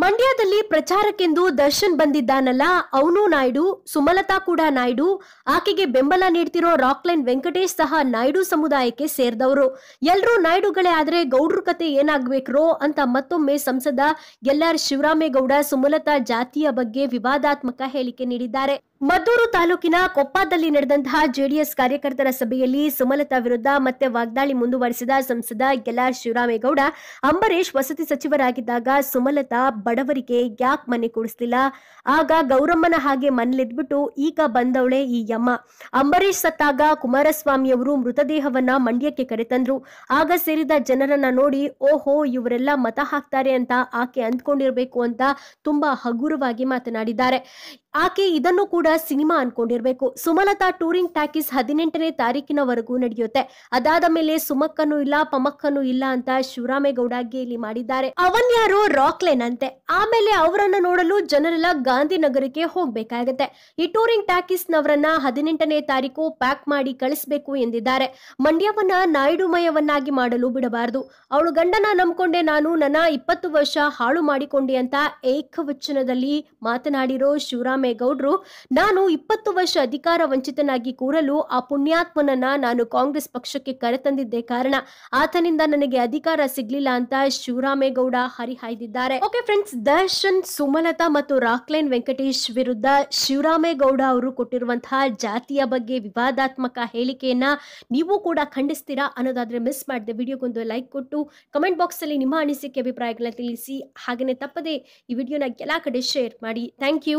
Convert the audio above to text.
ಮಂಡ್ಯದಲ್ಲಿ ಪ್ರಚಾರಕ್ಕೆಂದು ದರ್ಶನ್ ಬಂದಿದ್ದಾನಲ್ಲ, ಅವನು ನಾಯ್ಡು, ಸುಮಲತಾ ಕೂಡ ನಾಯ್ಡು. ಆಕೆಗೆ ಬೆಂಬಲ ನೀಡ್ತಿರೋ ರಾಕ್ಲೈನ್ ವೆಂಕಟೇಶ್ ಸಹ ನಾಯ್ಡು ಸಮುದಾಯಕ್ಕೆ ಸೇರಿದವರು. ಎಲ್ಲರೂ ನಾಯ್ಡುಗಳೇ ಆದ್ರೆ ಗೌಡ್ರ ಕತೆ ಏನಾಗ್ಬೇಕ್ರೋ ಅಂತ ಮತ್ತೊಮ್ಮೆ ಸಂಸದ ಎಲ್ ಆರ್ ಶಿವರಾಮೇಗೌಡ ಸುಮಲತಾ ಜಾತಿಯ ಬಗ್ಗೆ ವಿವಾದಾತ್ಮಕ ಹೇಳಿಕೆ ನೀಡಿದ್ದಾರೆ. ಮದ್ದೂರು ತಾಲೂಕಿನ ಕೊಪ್ಪದಲ್ಲಿ ನಡೆದಂತಹ ಜೆಡಿಎಸ್ ಕಾರ್ಯಕರ್ತರ ಸಭೆಯಲ್ಲಿ ಸುಮಲತಾ ವಿರುದ್ಧ ಮತ್ತೆ ವಾಗ್ದಾಳಿ ಮುಂದುವರೆಸಿದ ಸಂಸದ ಎಲ್ ಆರ್ ಶಿವರಾಮೇಗೌಡ ಅಂಬರೀಶ್ ವಸತಿ ಸಚಿವರಾಗಿದ್ದಾಗ ಸುಮಲತಾ ಬಡವರಿಗೆ ಯಾಕೆ ಮನೆ ಕೊಡಿಸ್ಲಿಲ್ಲ? ಆಗ ಗೌರಮ್ಮನ ಹಾಗೆ ಮನೇಲಿದ್ಬಿಟ್ಟು ಈಗ ಬಂದವಳೆ ಈ ಯಮ್ಮ. ಅಂಬರೀಶ್ ಸತ್ತಾಗ ಕುಮಾರಸ್ವಾಮಿಯವರು ಮೃತದೇಹವನ್ನ ಮಂಡ್ಯಕ್ಕೆ ಕರೆತಂದ್ರು. ಆಗ ಸೇರಿದ ಜನರನ್ನ ನೋಡಿ, ಓಹೋ, ಇವರೆಲ್ಲ ಮತ ಹಾಕ್ತಾರೆ ಅಂತ ಆಕೆ ಅಂದ್ಕೊಂಡಿರ್ಬೇಕು ಅಂತ ತುಂಬಾ ಹಗುರವಾಗಿ ಮಾತನಾಡಿದ್ದಾರೆ. ಆಕೆ ಇದನ್ನು ಕೂಡ ಸಿನಿಮಾ ಅನ್ಕೊಂಡಿರ್ಬೇಕು. ಸುಮಲತಾ ಟೂರಿಂಗ್ ಟ್ಯಾಕಿಸ್ ಹದಿನೆಂಟನೇ ತಾರೀಕಿನವರೆಗೂ ನಡೆಯುತ್ತೆ. ಅದಾದ ಮೇಲೆ ಸುಮಕ್ಕನು ಇಲ್ಲ, ಪಮಕ್ಕನು ಇಲ್ಲ ಅಂತ ಶಿವರಾಮೇಗೌಡ ಇಲ್ಲಿ ಮಾಡಿದ್ದಾರೆ. ಅವನ್ಯಾರು ರಾಕ್ಲೆನ್ ಅಂತೆ ಆಮೇಲೆ ಅವರನ್ನ ನೋಡಲು ಜನರೆಲ್ಲ ಗಾಂಧಿನಗರಕ್ಕೆ ಹೋಗ್ಬೇಕಾಗತ್ತೆ. ಈ ಟೂರಿಂಗ್ ಟ್ಯಾಕಿಸ್ ನವರನ್ನ ಹದಿನೆಂಟನೇ ತಾರೀಕು ಪ್ಯಾಕ್ ಮಾಡಿ ಕಳಿಸ್ಬೇಕು ಎಂದಿದ್ದಾರೆ. ಮಂಡ್ಯವನ್ನ ನಾಯ್ಡುಮಯವನ್ನಾಗಿ ಮಾಡಲು ಬಿಡಬಾರದು. ಅವಳು ಗಂಡನ ನಂಬ್ಕೊಂಡೆ ನಾನು, ನನ್ನ ಇಪ್ಪತ್ತು ವರ್ಷ ಹಾಳು ಮಾಡಿಕೊಂಡೆ ಅಂತ ಏಕವಚನದಲ್ಲಿ ಮಾತನಾಡಿರೋ ಶಿವರಾಮೇಗೌಡ್ರು ನಾನು ಇಪ್ಪತ್ತು ವರ್ಷ ಅಧಿಕಾರ ವಂಚಿತನಾಗಿ ಕೂರಲು ಆ ಪುಣ್ಯಾತ್ಮನನ್ನ ನಾನು ಕಾಂಗ್ರೆಸ್ ಪಕ್ಷಕ್ಕೆ ಕರೆತಂದಿದ್ದೆ ಕಾರಣ ಆತನಿಂದ ನನಗೆ ಅಧಿಕಾರ ಸಿಗ್ಲಿಲ್ಲ ಅಂತ ಶಿವರಾಮೇಗೌಡ ಹರಿಹಾಯ್ದಿದ್ದಾರೆ. ಓಕೆ ಫ್ರೆಂಡ್ಸ್ ದರ್ಶನ್, ಸುಮಲತಾ ಮತ್ತು ರಾಕ್ಲೈನ್ ವೆಂಕಟೇಶ್ ವಿರುದ್ಧ ಶಿವರಾಮೇಗೌಡ ಅವರು ಕೊಟ್ಟಿರುವಂತಹ ಜಾತಿಯ ಬಗ್ಗೆ ವಿವಾದಾತ್ಮಕ ಹೇಳಿಕೆಯನ್ನ ನೀವು ಕೂಡ ಖಂಡಿಸ್ತೀರಾ ಅನ್ನೋದಾದ್ರೆ ಮಿಸ್ ಮಾಡಿದೆ. ವಿಡಿಯೋಗೊಂದು ಲೈಕ್ ಕೊಟ್ಟು ಕಮೆಂಟ್ ಬಾಕ್ಸ್ ಅಲ್ಲಿ ನಿಮ್ಮ ಅನಿಸಿಕೆ, ಅಭಿಪ್ರಾಯಗಳನ್ನ ತಿಳಿಸಿ. ಹಾಗೆಯೇ ತಪ್ಪದೆ ಈ ವಿಡಿಯೋನ ಎಲ್ಲ ಕಡೆ ಶೇರ್ ಮಾಡಿ. Thank you